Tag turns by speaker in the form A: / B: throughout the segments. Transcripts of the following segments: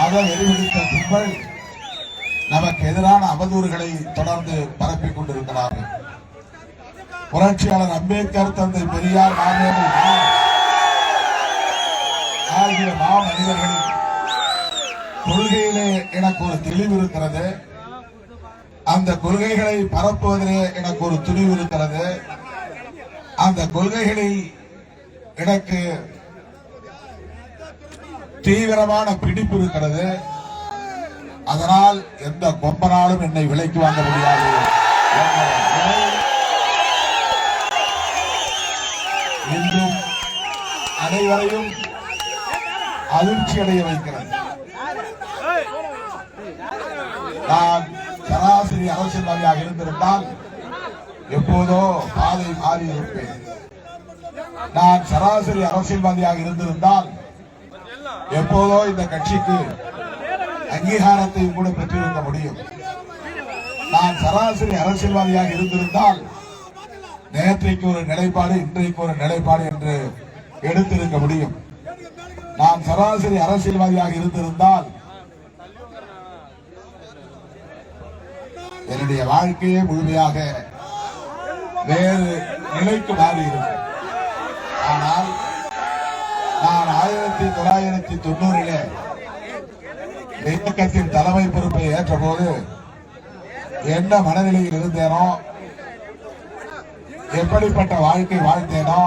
A: அதை வெறிபிடித்த கும்பல் நமக்கு எதிரான அவதூறுகளை தொடர்ந்து பரப்பிக் கொண்டிருக்கிறார்கள். புரட்சியாளர் அம்பேத்கர் தந்தை பெரியார் ஆகிய மாமனிதர்களின் கொள்கையிலே எனக்கு ஒரு தெளிவு இருக்கிறது. அந்த கொள்கைகளை பரப்புவதிலே எனக்கு ஒரு துணிவு இருக்கிறது. அந்த கொள்கைகளில் எனக்கு தீவிரமான பிடிப்பு இருக்கிறது. அதனால் எந்த கொம்பனாலும் என்னை விலைக்கு வாங்க முடியாது. இன்றும் அனைவரையும் அதிர்ச்சி அடைய வைக்கிறது நான் சராசரி அரசியல்வாதியாக இருந்திருந்தால் எப்போதோ பாதை மாறி இருப்பேன். நான் சராசரி அரசியல்வாதியாக இருந்திருந்தால் எப்போதோ இந்த கட்சிக்கு அங்கீகாரத்தையும் கூட பெற்றிருக்க முடியும். நான் சராசரி அரசியல்வாதியாக இருந்திருந்தால் நேற்றைக்கு ஒரு நிலைப்பாடு இன்றைக்கு ஒரு நிலைப்பாடு என்று எடுத்திருக்க முடியும். நான் சராசரி அரசியல்வாதியாக இருந்திருந்தால் என்னுடைய வாழ்க்கையே முழுமையாக வேறு நிலைக்கு மாறி இருக்கும் ஆனால் நான் ஆயிரத்தி தொள்ளாயிரத்தி தொண்ணூறிலே இயக்கத்தின் தலைமை பொறுப்பை ஏற்ற போது என்ன மனநிலையில் இருந்தேனோ எப்படிப்பட்ட வாழ்க்கை வாழ்ந்தேனோ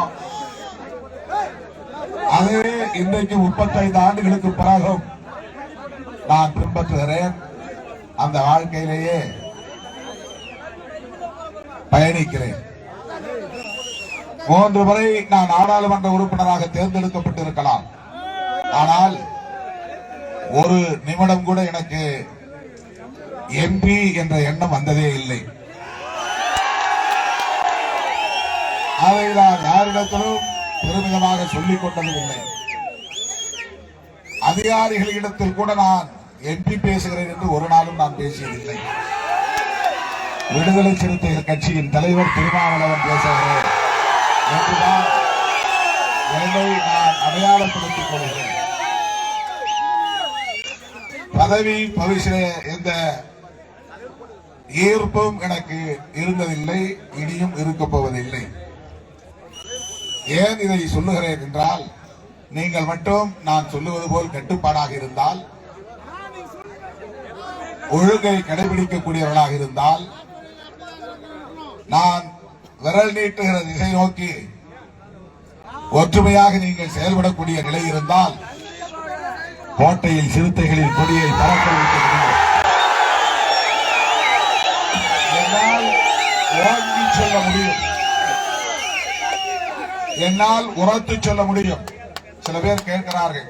A: அதுவே இன்றைக்கு முப்பத்தைந்து ஆண்டுகளுக்கு பிறகும் நான் பின்பற்றுகிறேன். அந்த வாழ்க்கையிலேயே பயணிக்கிறேன். மூன்று முறை நான் நாடாளுமன்ற உறுப்பினராக தேர்ந்தெடுக்கப்பட்டிருக்கலாம். ஆனால் ஒரு நிமிடம் கூட எனக்கு எம்பி என்ற எண்ணம் வந்ததே இல்லை. அதை நான் யாரிடத்திலும் பெருமிதமாக சொல்லிக் கொண்டதும் இல்லை அதிகாரிகளிடத்தில் கூட நான் எம்பி பேசுகிறேன் என்று ஒரு நாளும் நான் பேசியதில்லை. விடுதலை சிறுத்தைகள் கட்சியின் தலைவர் திருமாவளவன் பேசுகிறேன் என்றுதான் என்னை நான் அடையாளப்படுத்திக் கொள்கிறேன் பதவி பவிசில எந்த ஈர்ப்பும் எனக்கு இருந்ததில்லை இனியும் இருக்கப்போவதில்லை ஏன் இதை சொல்லுகிறேன் என்றால் நீங்கள் மட்டும் நான் சொல்லுவது போல் கட்டுப்பாடாக இருந்தால் ஒழுங்கை கடைபிடிக்கக்கூடியவர்களாக இருந்தால் நான் விரல் நீட்டுகிற திசை நோக்கி. ஒற்றுமையாக நீங்கள் செயல்படக்கூடிய நிலை இருந்தால் கோட்டையில் சிறுத்தைகளின் கொடியை பறக்க வைக்க முடியும் சொல்ல முடியும். என்னால் உரத்து சொல்ல முடியும். சில பேர் கேட்கிறார்கள்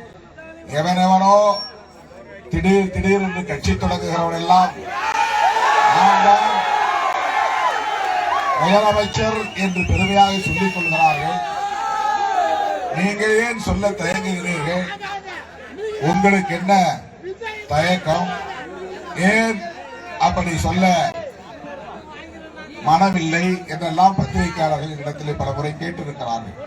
A: எவன் எவனோ திடீர் திடீர் என்று கட்சி தொடங்குகிறவன் எல்லாம் நான் தான் முதலமைச்சர் என்று பெருமையாக சொல்லிக் கொள்கிறார்கள். நீங்கள் ஏன் சொல்ல தயங்குகிறீர்கள்? உங்களுக்கு என்ன தயக்கம்? ஏன் அப்படி சொல்ல மனமில்லை? என்றெல்லாம் பத்திரிகையாளர்கள் இடத்திலே பல முறை கேட்டிருக்கிறார்கள்.